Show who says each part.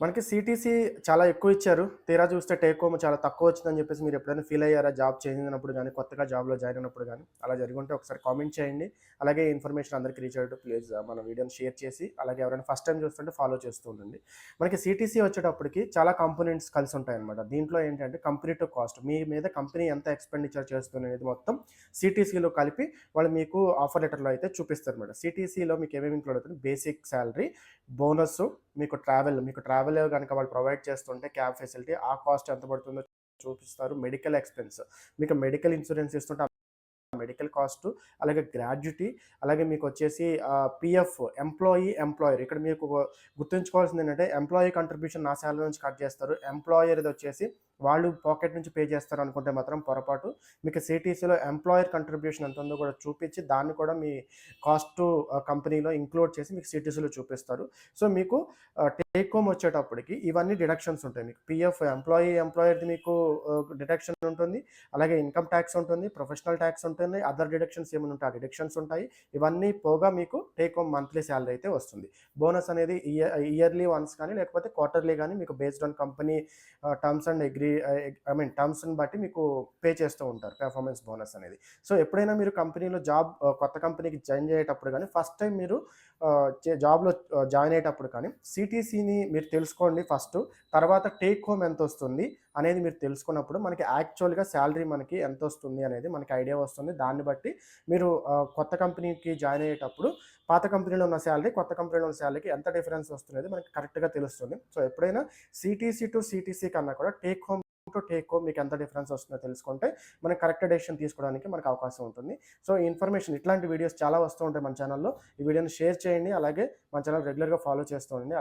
Speaker 1: మనకి సీటీసీ చాలా ఎక్కువ ఇచ్చారు. తీరా చూస్తే టేక్ హోమ్ చాలా తక్కువ వచ్చిందని చెప్పేసి మీరు ఎప్పుడైనా ఫీల్ అయ్యారా? జాబ్ చేంజ్ అయినప్పుడు కానీ కొత్తగా జాబ్‌లో జాయిన్ అయినప్పుడు కానీ అలా జరిగుంటే ఒకసారి కామెంట్ చేయండి. అలాగే ఇన్ఫర్మేషన్ అందరికి రీచ్ అయ్యేట్టు ప్లీజ్ మన వీడియోని షేర్ చేసి, అలాగే ఎవరైనా ఫస్ట్ టైం చూస్తుంటే ఫాలో చేస్తూ ఉండండి. మనకి సీటీసీ వచ్చేటప్పటికి చాలా కంపోనెంట్స్ కలిసి ఉంటాయన్నమాట. దీంట్లో ఏంటంటే కంపెనీ టు కాస్ట్ మీ మీద కంపెనీ ఎంత ఎక్స్‌పెండిచర్ చేస్తుందనేది మొత్తం సీటీసీలో కలిపి వాళ్ళు మీకు ఆఫర్ లెటర్‌లో అయితే చూపిస్తారు అనమాట సీటీసీలో మీకు ఏమేమి ఇంక్లూడ్ అవుతుంది బేసిక్ శాలరీ బోనస్సు, మీకు ట్రావెల్ మీకు ట్రావెల్ కనుక వాళ్ళు ప్రొవైడ్ చేస్తుంటే క్యాబ్ ఫెసిలిటీ ఆ కాస్ట్ ఎంత పడుతుందో చూపిస్తారు. మెడికల్ ఎక్స్‌పెన్స్ మీకు మెడికల్ ఇన్సూరెన్స్ ఇస్తుంటే మెడికల్ కాస్టు, అలాగే గ్రాడ్యుటీ అలాగే మీకు వచ్చేసి పీఎఫ్ ఎంప్లాయీ, ఎంప్లాయర్ ఇక్కడ మీకు గుర్తుంచుకోవాల్సింది ఏంటంటే ఎంప్లాయీ కంట్రిబ్యూషన్ నా శాలరీ నుంచి కట్ చేస్తారు. ఎంప్లాయర్‌ది వచ్చేసి వాళ్ళు పాకెట్ నుంచి పే చేస్తారు అనుకుంటే మాత్రం పొరపాటు. మీకు సిటీసీలో ఎంప్లాయర్ కంట్రిబ్యూషన్ ఎంత ఉందో కూడా చూపించి దాన్ని కూడా మీ కాస్ట్ కంపెనీలో ఇంక్లూడ్ చేసి మీకు సిటీసీలో చూపిస్తారు. సో మీకు టేక్ హోమ్ వచ్చేటప్పటికి ఇవన్నీ డిడక్షన్స్ ఉంటాయి. మీకు పీఎఫ్ ఎంప్లాయీ, ఎంప్లాయర్‌ది మీకు డిడక్షన్ ఉంటుంది. అలాగే ఇన్‌కమ్ ట్యాక్స్ ఉంటుంది. ప్రొఫెషనల్ ట్యాక్స్ ఉంటుంది. అదర్ డిడక్షన్స్ ఏమైనా ఉంటాయి ఆ డిడక్షన్స్ ఉంటాయి. ఇవన్నీ పోగా మీకు టేక్ హోమ్ మంత్లీ శాలరీ అయితే వస్తుంది. బోనస్ అనేది ఇయర్ ఇయర్లీ వన్స్ కానీ లేకపోతే క్వార్టర్లీ కానీ మీకు based on company terms and agree I mean టర్మ్స్‌ని బట్టి మీకు పే చేస్తూ ఉంటారు పెర్ఫార్మెన్స్ బోనస్ అనేది. సో ఎప్పుడైనా మీరు కంపెనీలో జాబ్ కొత్త కంపెనీకి జాయిన్ అయ్యేటప్పుడు కానీ ఫస్ట్ టైం మీరు చే జాబ్‌లో జాయిన్ అయ్యేటప్పుడు కానీ సిటీసీని మీరు తెలుసుకోండి ఫస్ట్ తర్వాత టేక్ హోమ్ ఎంత వస్తుంది అనేది మీరు తెలుసుకున్నప్పుడు మనకి యాక్చువల్‌గా శాలరీ మనకి ఎంత వస్తుంది అనేది మనకి ఐడియా వస్తుంది. దాన్ని బట్టి మీరు కొత్త కంపెనీకి జాయిన్ అయ్యేటప్పుడు పాత కంపెనీలో ఉన్న శాలరీ కొత్త కంపెనీలో ఉన్న శాలరీకి ఎంత డిఫరెన్స్ వస్తుంది మనకి కరెక్ట్‌గా తెలుస్తుంది. సో ఎప్పుడైనా సీటీసీ టు సిటీసీ కన్నా కూడా take home to take home మీకు ఎంత డిఫరెన్స్ వస్తుందో తెలుసుకుంటే మనకి కరెక్ట్ డెసిషన్ తీసుకోవడానికి మనకు అవకాశం ఉంటుంది. సో ఈ ఇన్ఫర్మేషన్ ఇట్లాంటి వీడియోస్ చాలా వస్తూ ఉంటాయి మన ఛానల్లో ఈ వీడియోని షేర్ చేయండి. అలాగే మన ఛానల్ రెగ్యులర్‌గా ఫాలో చేస్తూ ఉండండి.